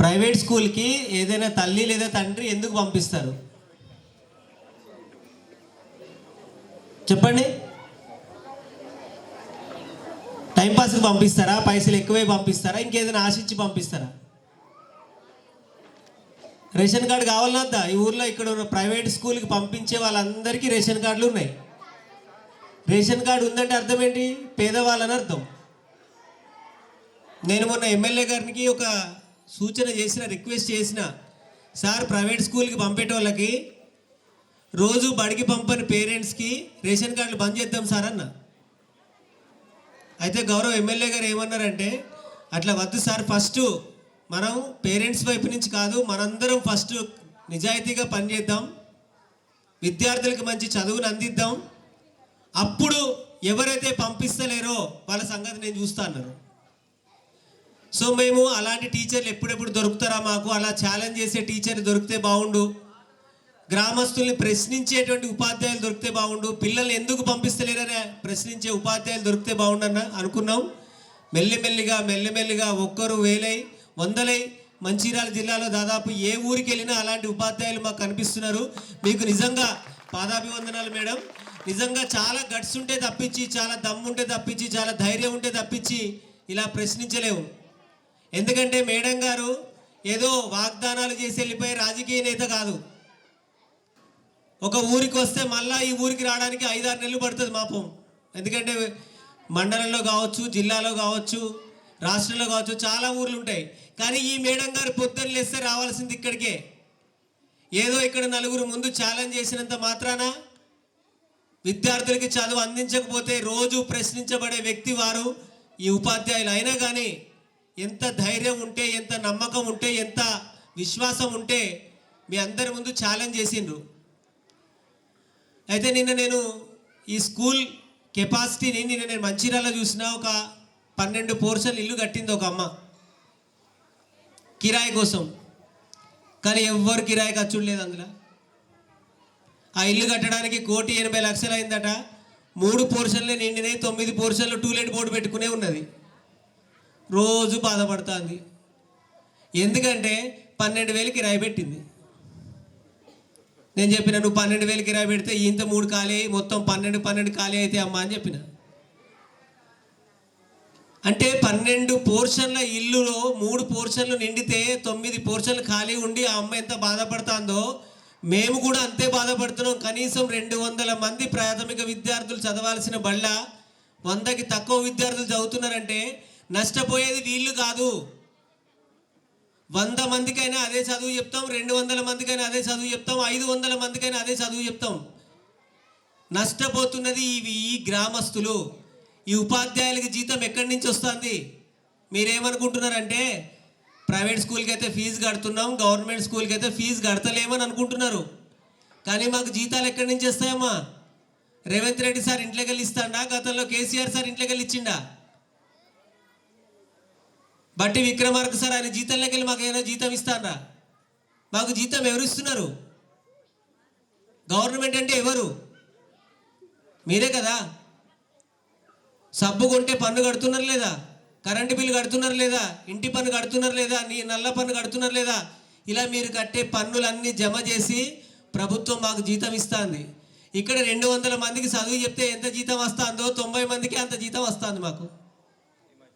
Private స్కూల్కి ఏదైనా తల్లి లేదా తండ్రి ఎందుకు పంపిస్తారు? చెప్పండి. టైంపాస్కి పంపిస్తారా? పైసలు ఎక్కువే పంపిస్తారా? ఇంకేదైనా ఆశించి పంపిస్తారా? రేషన్ కార్డు కావాలన్నా ఈ ఊర్లో ఇక్కడ ఉన్న ప్రైవేట్ స్కూల్కి పంపించే వాళ్ళందరికీ రేషన్ కార్డులు ఉన్నాయి. రేషన్ కార్డు ఉందంటే అర్థం ఏంటి పేదవాళ్ళని అర్థం. నేను మొన్న ఎమ్మెల్యే గారికి ఒక సూచన చేసిన రిక్వెస్ట్ చేసిన సార్ ప్రైవేట్ స్కూల్కి పంపేటోళ్ళకి రోజు బడికి పంపని పేరెంట్స్కి రేషన్ కార్డులు బంద్ చేద్దాం సార్ అన్న. అయితే గౌరవ ఎమ్మెల్యే గారు ఏమన్నారంటే అట్లా వద్దు సార్ ఫస్ట్ మనం పేరెంట్స్ వైపు నుంచి కాదు మనందరం ఫస్ట్ నిజాయితీగా పనిచేద్దాం విద్యార్థులకు మంచి చదువును అందిద్దాం. అప్పుడు ఎవరైతే పంపిస్తలేరో వాళ్ళ సంగతి నేను చూస్తా అన్నారు. సో మేము అలాంటి టీచర్లు ఎప్పుడెప్పుడు దొరుకుతారా మాకు? అలా ఛాలెంజ్ చేసే టీచర్ దొరికితే బాగుండు గ్రామస్తుల్ని ప్రశ్నించేటువంటి ఉపాధ్యాయులు దొరికితే బాగుండు పిల్లల్ని ఎందుకు పంపిస్తలేరనే ప్రశ్నించే ఉపాధ్యాయులు దొరికితే బాగుండన్న అనుకున్నాం. మెల్లిమెల్లిగా మెల్లిమెల్లిగా ఒక్కరు వేలై వందలై మంచిర్యాల జిల్లాలో దాదాపు ఏ ఊరికి వెళ్ళినా అలాంటి ఉపాధ్యాయులు మాకు కనిపిస్తున్నారు. మీకు నిజంగా పాదాభివందనాలు మేడం. నిజంగా చాలా గట్స్ ఉంటే తప్పించి చాలా దమ్ము ఉంటే తప్పించి చాలా ధైర్యం ఉంటే తప్పించి ఇలా ప్రశ్నించలేము. ఎందుకంటే మేడం గారు ఏదో వాగ్దానాలు చేసి వెళ్ళిపోయే రాజకీయ నేత కాదు. ఒక ఊరికి వస్తే మళ్ళా ఈ ఊరికి రావడానికి ఐదారు నెలలు పడుతుంది మాపం. ఎందుకంటే మండలంలో కావచ్చు జిల్లాలో కావచ్చు రాష్ట్రంలో కావచ్చు చాలా ఊర్లు ఉంటాయి. కానీ ఈ మేడం గారు పొద్దున్న లేస్తే రావాల్సింది ఇక్కడికే. ఏదో ఇక్కడ నలుగురు ముందు ఛాలెంజ్ చేసినంత మాత్రాన విద్యార్థులకి చదువు అందించకపోతే రోజు ప్రశ్నించబడే వ్యక్తి వారు ఈ ఉపాధ్యాయులు. అయినా కానీ ఎంత ధైర్యం ఉంటే ఎంత నమ్మకం ఉంటే ఎంత విశ్వాసం ఉంటే మీ అందరి ముందు ఛాలెంజ్ చేసిండ్రు. అయితే నిన్న నేను ఈ స్కూల్ కెపాసిటీని నిన్న నేను మంచిర్యాల చూసిన ఒక పన్నెండు పోర్షన్లు ఇల్లు కట్టింది ఒక అమ్మ. కిరాయి కోసం. కానీ ఎవ్వరు కిరాయి ఖర్చులు లేదు అందులో. ఆ ఇల్లు కట్టడానికి కోటి ఎనభై లక్షలు అయిందట. మూడు పోర్షన్లే నిండినాయి తొమ్మిది పోర్షన్లు టూలెట్ బోర్డు పెట్టుకునే ఉన్నది. రోజు బాధపడుతుంది. ఎందుకంటే పన్నెండు వేలు కిరాయి పెట్టింది. నేను చెప్పిన నువ్వు పన్నెండు వేలు కిరాయి పెడితే ఇంత మూడు ఖాళీ మొత్తం పన్నెండు పన్నెండు ఖాళీ అయితే అమ్మా అని చెప్పిన. అంటే పన్నెండు పోర్షన్ల ఇల్లులో మూడు పోర్షన్లు నిండితే తొమ్మిది పోర్షన్లు ఖాళీ ఉండి ఆ అమ్మ ఎంత బాధపడుతుందో మేము కూడా అంతే బాధపడుతున్నాం. కనీసం రెండు వందల మంది ప్రాథమిక విద్యార్థులు చదవాల్సిన బళ్ళ వందకి తక్కువ విద్యార్థులు చదువుతున్నారంటే నష్టపోయేది వీళ్ళు కాదు. వంద మందికైనా అదే చదువు చెప్తాం రెండు వందల మందికైనా అదే చదువు చెప్తాం ఐదు వందల మందికైనా అదే చదువు చెప్తాం. నష్టపోతున్నది ఇవి ఈ గ్రామస్తులు. ఈ ఉపాధ్యాయులకి జీతం ఎక్కడి నుంచి వస్తుంది? మీరేమనుకుంటున్నారంటే ప్రైవేట్ స్కూల్కి అయితే ఫీజు కడుతున్నాం గవర్నమెంట్ స్కూల్కి అయితే ఫీజు కడతలేమని అనుకుంటున్నారు. కానీ మాకు జీతాలు ఎక్కడి నుంచి వస్తాయమ్మా? రేవంత్ రెడ్డి సార్ ఇంట్లోకి వెళ్ళి ఇస్తాడా? గతంలో కేసీఆర్ సార్ ఇంట్లోకి వెళ్ళి ఇచ్చిండా? బట్టి విక్రమార్క సార్ ఆయన జీతంలోకి వెళ్ళి మాకు ఏమైనా జీతం ఇస్తారా? మాకు జీతం ఎవరు ఇస్తున్నారు? గవర్నమెంట్ అంటే ఎవరు? మీరే కదా. సబ్బు కొంటే పన్ను కడుతున్నారు లేదా? కరెంటు బిల్లు కడుతున్నారు లేదా? ఇంటి పన్ను కడుతున్నారు లేదా? నీ నల్ల పన్ను కడుతున్నారు లేదా? ఇలా మీరు కట్టే పన్నులన్నీ జమ చేసి ప్రభుత్వం మాకు జీతం ఇస్తుంది. ఇక్కడ రెండు వందల మందికి చదువు చెప్తే ఎంత జీతం వస్తుందో తొంభై మందికి అంత జీతం వస్తుంది మాకు.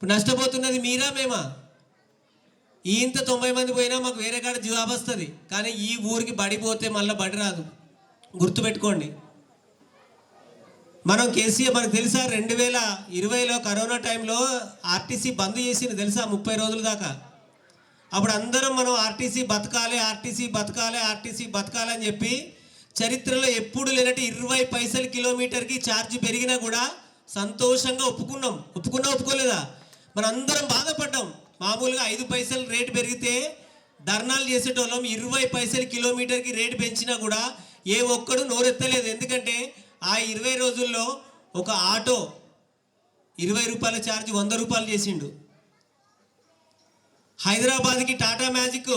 ఇప్పుడు నష్టపోతున్నది మీరా మేమా? ఈ ఇంత తొంభై మంది పోయినా మాకు వేరే కాడ జాబ్ వస్తుంది. కానీ ఈ ఊరికి బడి పోతే మళ్ళీ బడి రాదు. గుర్తుపెట్టుకోండి. మనం కేసీఆర్ మనకు తెలుసా రెండు వేల ఇరవైలో కరోనా టైంలో ఆర్టీసీ బంద్ చేసింది తెలుసా ముప్పై రోజుల దాకా? అప్పుడు అందరం మనం ఆర్టీసీ బతకాలి ఆర్టీసీ బతకాలి ఆర్టీసీ బతకాలి అని చెప్పి చరిత్రలో ఎప్పుడు లేనట్టు ఇరవై పైసలు కిలోమీటర్కి ఛార్జ్ పెరిగినా కూడా సంతోషంగా ఒప్పుకున్నాం. ఒప్పుకున్నా ఒప్పుకోలేదా? మన అందరం బాధపడ్డాం. మామూలుగా ఐదు పైసలు రేటు పెరిగితే ధర్నాలు చేసేటోళ్ళం ఇరవై పైసలు కిలోమీటర్కి రేటు పెంచినా కూడా ఏ ఒక్కడు నోరెత్తలేదు. ఎందుకంటే ఆ ఇరవై రోజుల్లో ఒక ఆటో ఇరవై రూపాయల ఛార్జ్ వంద రూపాయలు చేసిండు. హైదరాబాద్కి టాటా మ్యాజిక్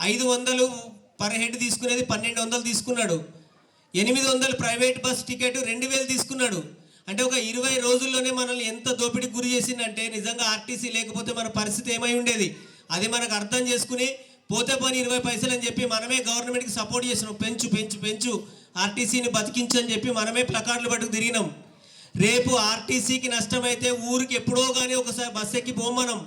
ఐదు వందలు పర్ హెడ్ తీసుకునేది పన్నెండు వందలు తీసుకున్నాడు. ఎనిమిది వందలు ప్రైవేట్ బస్ టికెట్ రెండు వేలు తీసుకున్నాడు. అంటే ఒక ఇరవై రోజుల్లోనే మనల్ని ఎంత దోపిడీకి గురి చేసిందంటే నిజంగా ఆర్టీసీ లేకపోతే మన పరిస్థితి ఏమై ఉండేది? అది మనకు అర్థం చేసుకుని పోతే పని ఇరవై పైసలు అని చెప్పి మనమే గవర్నమెంట్కి సపోర్ట్ చేసినాం. పెంచు పెంచు పెంచు. ఆర్టీసీని బతికించని చెప్పి మనమే ప్లకార్డులు పట్టుకు తిరిగినాం. రేపు ఆర్టీసీకి నష్టమైతే ఊరికి ఎప్పుడో కానీ ఒకసారి బస్సు ఎక్కి పోమనం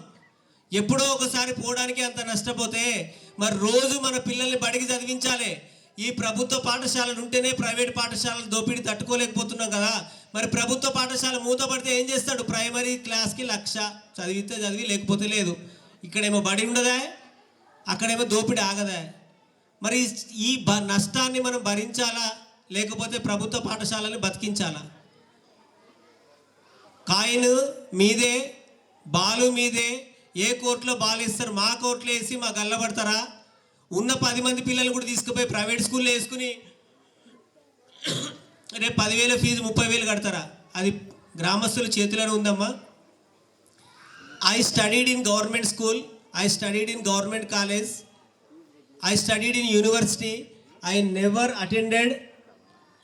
ఎప్పుడో ఒకసారి పోవడానికి అంత నష్టపోతే మరి రోజు మన పిల్లల్ని బడికి చదివించాలి. ఈ ప్రభుత్వ పాఠశాలలు ఉంటేనే ప్రైవేట్ పాఠశాలలు దోపిడీ తట్టుకోలేకపోతున్నాం కదా. మరి ప్రభుత్వ పాఠశాల మూతపడితే ఏం చేస్తాడు? ప్రైమరీ క్లాస్కి లక్ష చదివితే చదివి లేకపోతే లేదు. ఇక్కడేమో బడి ఉండదా? అక్కడేమో దోపిడీ ఆగదా? మరి ఈ బ నష్టాన్ని మనం భరించాలా? లేకపోతే ప్రభుత్వ పాఠశాలని బతికించాలా? కాయిన్ మీదే బాలు మీదే ఏ కోర్టులో బాలు ఇస్తారు మా కోర్టులో వేసి మా గల్లబడతారా ఉన్న పది మంది పిల్లలు కూడా తీసుకుపోయి ప్రైవేట్ స్కూల్లో వేసుకుని రేపు పదివేల ఫీజు ముప్పై వేలు కడతారా? అది గ్రామస్తుల చేతిలోనే ఉందమ్మా. I studied in government school I studied in government college I studied in university I never attended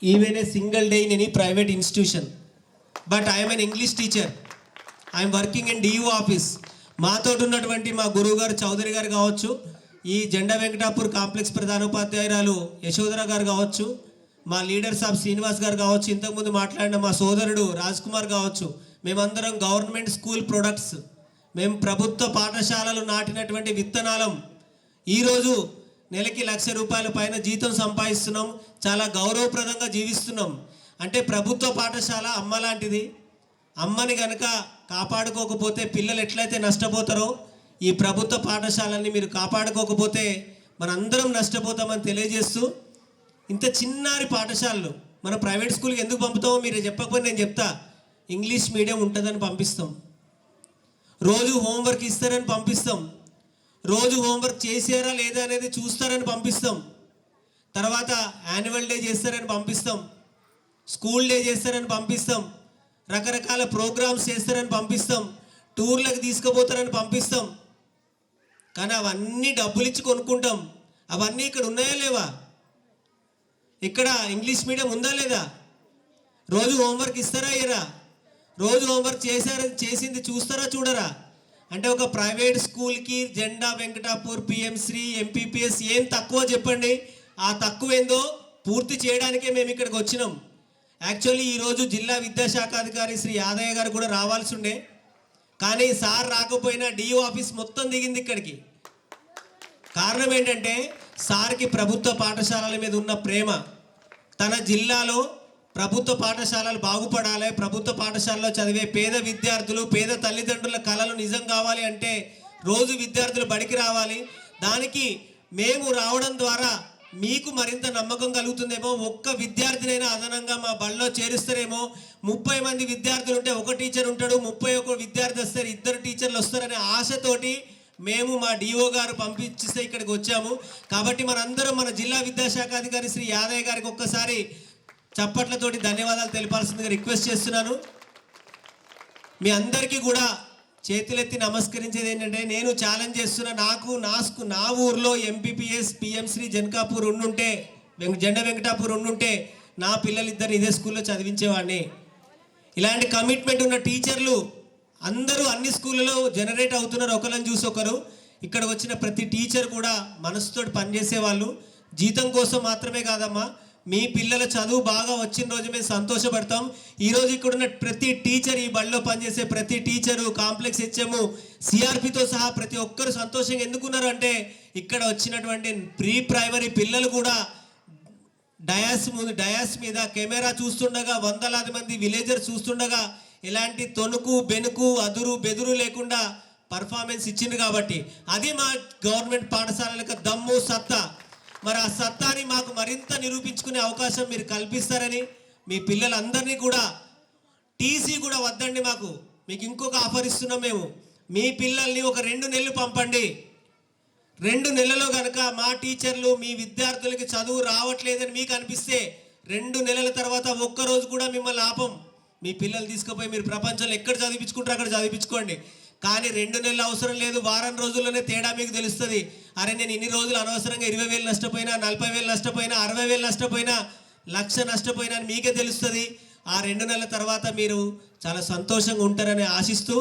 even a single day in any private institution but I'm an English teacher I'm working in DU office మాతో ఉన్నటువంటి మా గురువు గారు చౌదరి గారు కావచ్చు ఈ జెండా Venkatapur complex ప్రధానోపాధ్యాయురాలు Yashodhara గారు కావచ్చు మా లీడర్స్ ఆఫ్ శ్రీనివాస్ గారు కావచ్చు ఇంతకుముందు మాట్లాడిన మా సోదరుడు రాజ్ కుమార్ కావచ్చు మేమందరం గవర్నమెంట్ స్కూల్ ప్రొడక్ట్స్. మేము ప్రభుత్వ పాఠశాలలు నాటినటువంటి విత్తనాలం. ఈరోజు నెలకి లక్ష రూపాయల పైన జీతం సంపాదిస్తున్నాం చాలా గౌరవప్రదంగా జీవిస్తున్నాం. అంటే ప్రభుత్వ పాఠశాల అమ్మ లాంటిది. అమ్మని కనుక కాపాడుకోకపోతే పిల్లలు ఎట్లయితే నష్టపోతారో ఈ ప్రభుత్వ పాఠశాలని మీరు కాపాడుకోకపోతే మనందరం నష్టపోతామని తెలియజేస్తూ ఇంత చిన్నారి పాఠశాలలు మన ప్రైవేట్ స్కూల్కి ఎందుకు పంపుతామో మీరు చెప్పకపోతే నేను చెప్తా. ఇంగ్లీష్ మీడియం ఉంటుందని పంపిస్తాం. రోజు హోంవర్క్ ఇస్తారని పంపిస్తాం. రోజు హోంవర్క్ చేసారా లేదా అనేది చూస్తారని పంపిస్తాం. తర్వాత యాన్యువల్ డే చేస్తారని పంపిస్తాం. స్కూల్ డే చేస్తారని పంపిస్తాం. రకరకాల ప్రోగ్రామ్స్ చేస్తారని పంపిస్తాం. టూర్లకు తీసుకుపోతారని పంపిస్తాం. కానీ అవన్నీ డబ్బులు ఇచ్చి కొనుక్కుంటాం. అవన్నీ ఇక్కడ ఉన్నాయా లేవా? ఇక్కడ ఇంగ్లీష్ మీడియం ఉందా లేదా? రోజు హోంవర్క్ ఇస్తారా ఇయరా రోజు హోంవర్క్ చేశారా చేసింది చూస్తారా చూడరా? అంటే ఒక ప్రైవేట్ స్కూల్కి జెండా వెంకటాపూర్ పిఎంశ్రీ ఎంపీపీఎస్ ఏం తక్కువ చెప్పండి. ఆ తక్కువ ఏందో పూర్తి చేయడానికే మేము ఇక్కడికి వచ్చినాం. యాక్చువల్లీ ఈరోజు జిల్లా విద్యాశాఖ అధికారి శ్రీ యాదయ్య గారు కూడా రావాల్సి ఉండే. కానీ సార్ రాకపోయినా డిఓ ఆఫీస్ మొత్తం దిగింది ఇక్కడికి. కారణం ఏంటంటే సార్కి ప్రభుత్వ పాఠశాలల మీద ఉన్న ప్రేమ. తన జిల్లాలో ప్రభుత్వ పాఠశాలలు బాగుపడాలి ప్రభుత్వ పాఠశాలలో చదివే పేద విద్యార్థులు పేద తల్లిదండ్రుల కళలు నిజం కావాలి అంటే రోజు విద్యార్థులు బడికి రావాలి. దానికి మేము రావడం ద్వారా మీకు మరింత నమ్మకం కలుగుతుందేమో ఒక్క విద్యార్థినైనా అదనంగా మా బడిలో చేరుస్తారేమో. ముప్పై మంది విద్యార్థులు ఉంటే ఒక టీచర్ ఉంటాడు ముప్పై ఒక విద్యార్థి వస్తారు ఇద్దరు టీచర్లు వస్తారనే ఆశతోటి మేము మా డిఓ గారు పంపించిస్తే ఇక్కడికి వచ్చాము. కాబట్టి మనందరం మన జిల్లా విద్యాశాఖ అధికారి శ్రీ యాదయ్య గారికి ఒక్కసారి చప్పట్లతోటి ధన్యవాదాలు తెలిపాల్సిందిగా రిక్వెస్ట్ చేస్తున్నాను. మీ అందరికీ కూడా చేతులెత్తి నమస్కరించేది ఏంటంటే నేను ఛాలెంజ్ చేస్తున్న నాకు నాస్కు నా ఊర్లో ఎంపీపీఎస్ పిఎంశ్రీ జనకాపూర్ ఉండుంటే వెంక వెంకటాపూర్ ఉండుంటే నా పిల్లలిద్దరిని ఇదే స్కూల్లో చదివించేవాడిని. ఇలాంటి కమిట్మెంట్ ఉన్న టీచర్లు అందరూ అన్ని స్కూళ్ళలో జనరేట్ అవుతున్నారు. ఒకరిని చూసి ఒకరు ఇక్కడ వచ్చిన ప్రతి టీచర్ కూడా మనసుతో పనిచేసేవాళ్ళు. జీతం కోసం మాత్రమే కాదమ్మా మీ పిల్లల చదువు బాగా వచ్చిన రోజు మేము సంతోషపడతాం. ఈరోజు ఇక్కడ ఉన్న ప్రతి టీచర్ ఈ బడిలో పనిచేసే ప్రతి టీచరు కాంప్లెక్స్ హెచ్ఎము సిఆర్పితో సహా ప్రతి ఒక్కరు సంతోషంగా ఎందుకున్నారు అంటే ఇక్కడ వచ్చినటువంటి ప్రీ ప్రైమరీ పిల్లలు కూడా డయాస్ ముందు డయాస్ మీద కెమెరా చూస్తుండగా వందలాది మంది విలేజర్స్ చూస్తుండగా ఎలాంటి తొణుకు బెనుకు అదురు బెదురు లేకుండా పర్ఫార్మెన్స్ ఇచ్చింది కాబట్టి అది మా గవర్నమెంట్ పాఠశాలలకు యొక్క దమ్ము సత్తా. మరి ఆ సత్తాని మాకు మరింత నిరూపించుకునే అవకాశం మీరు కల్పిస్తారని మీ పిల్లలందరినీ కూడా టీసీ కూడా వద్దండి మాకు. మీకు ఇంకొక ఆఫర్ ఇస్తున్నాం మేము. మీ పిల్లల్ని ఒక రెండు నెలలు పంపండి. రెండు నెలలు కనుక మా టీచర్లు మీ విద్యార్థులకి చదువు రావట్లేదని మీకు అనిపిస్తే రెండు నెలల తర్వాత ఒక్కరోజు కూడా మిమ్మల్ని ఆపం. మీ పిల్లలు తీసుకుపోయి మీరు ప్రపంచంలో ఎక్కడ చదివించుకుంటారో అక్కడ చదివించుకోండి. కానీ రెండు నెలలు అవసరం లేదు వారం రోజుల్లోనే తేడా మీకు తెలుస్తుంది. అరే నేను ఇన్ని రోజులు అనవసరంగా ఇరవై వేలు నష్టపోయినా నలభై వేలు నష్టపోయినా అరవై వేలు నష్టపోయినా లక్ష నష్టపోయినా అని మీకే తెలుస్తుంది. ఆ రెండు నెలల తర్వాత మీరు చాలా సంతోషంగా ఉంటారని ఆశిస్తూ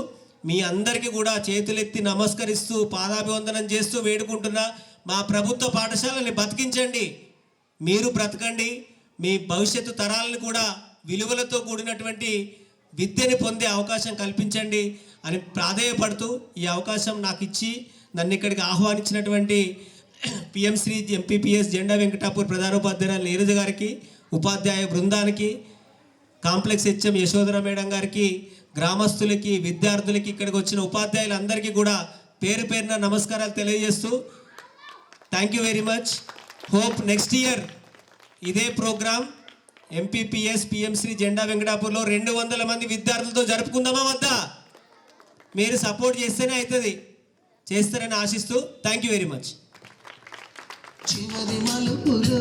మీ అందరికీ కూడా చేతులెత్తి నమస్కరిస్తూ పాదాభివందనం చేస్తూ వేడుకుంటున్నా మా ప్రభుత్వ పాఠశాలని బతికించండి. మీరు బ్రతకండి. మీ భవిష్యత్తు తరాలను కూడా విలువలతో కూడినటువంటి విద్యని పొందే అవకాశం కల్పించండి అని ప్రాధేయపడుతూ ఈ అవకాశం నాకు ఇచ్చి నన్ను ఇక్కడికి ఆహ్వానించినటువంటి పిఎం శ్రీ ఎంపీపీఎస్ జెండా వెంకటాపూర్ ప్రధానోపాధ్యాయులు నీరజ గారికి ఉపాధ్యాయ బృందానికి కాంప్లెక్స్ హెచ్ఎం యశోధర మేడం గారికి గ్రామస్తులకి విద్యార్థులకి ఇక్కడికి వచ్చిన ఉపాధ్యాయులందరికీ కూడా పేరు పేరున నమస్కారాలు తెలియజేస్తూ thank you very much hope next year ఇదే ప్రోగ్రామ్. ఎంపీపీఎస్ పిఎంశ్రీ జెండా వెంకటాపూర్లో రెండు వందల మంది విద్యార్థులతో జరుపుకుందామా వద్దా? మీరు సపోర్ట్ చేస్తేనే అవుతుంది చేస్తారని ఆశిస్తూ థ్యాంక్ యూ వెరీ మచ్. చివరి మలుపులో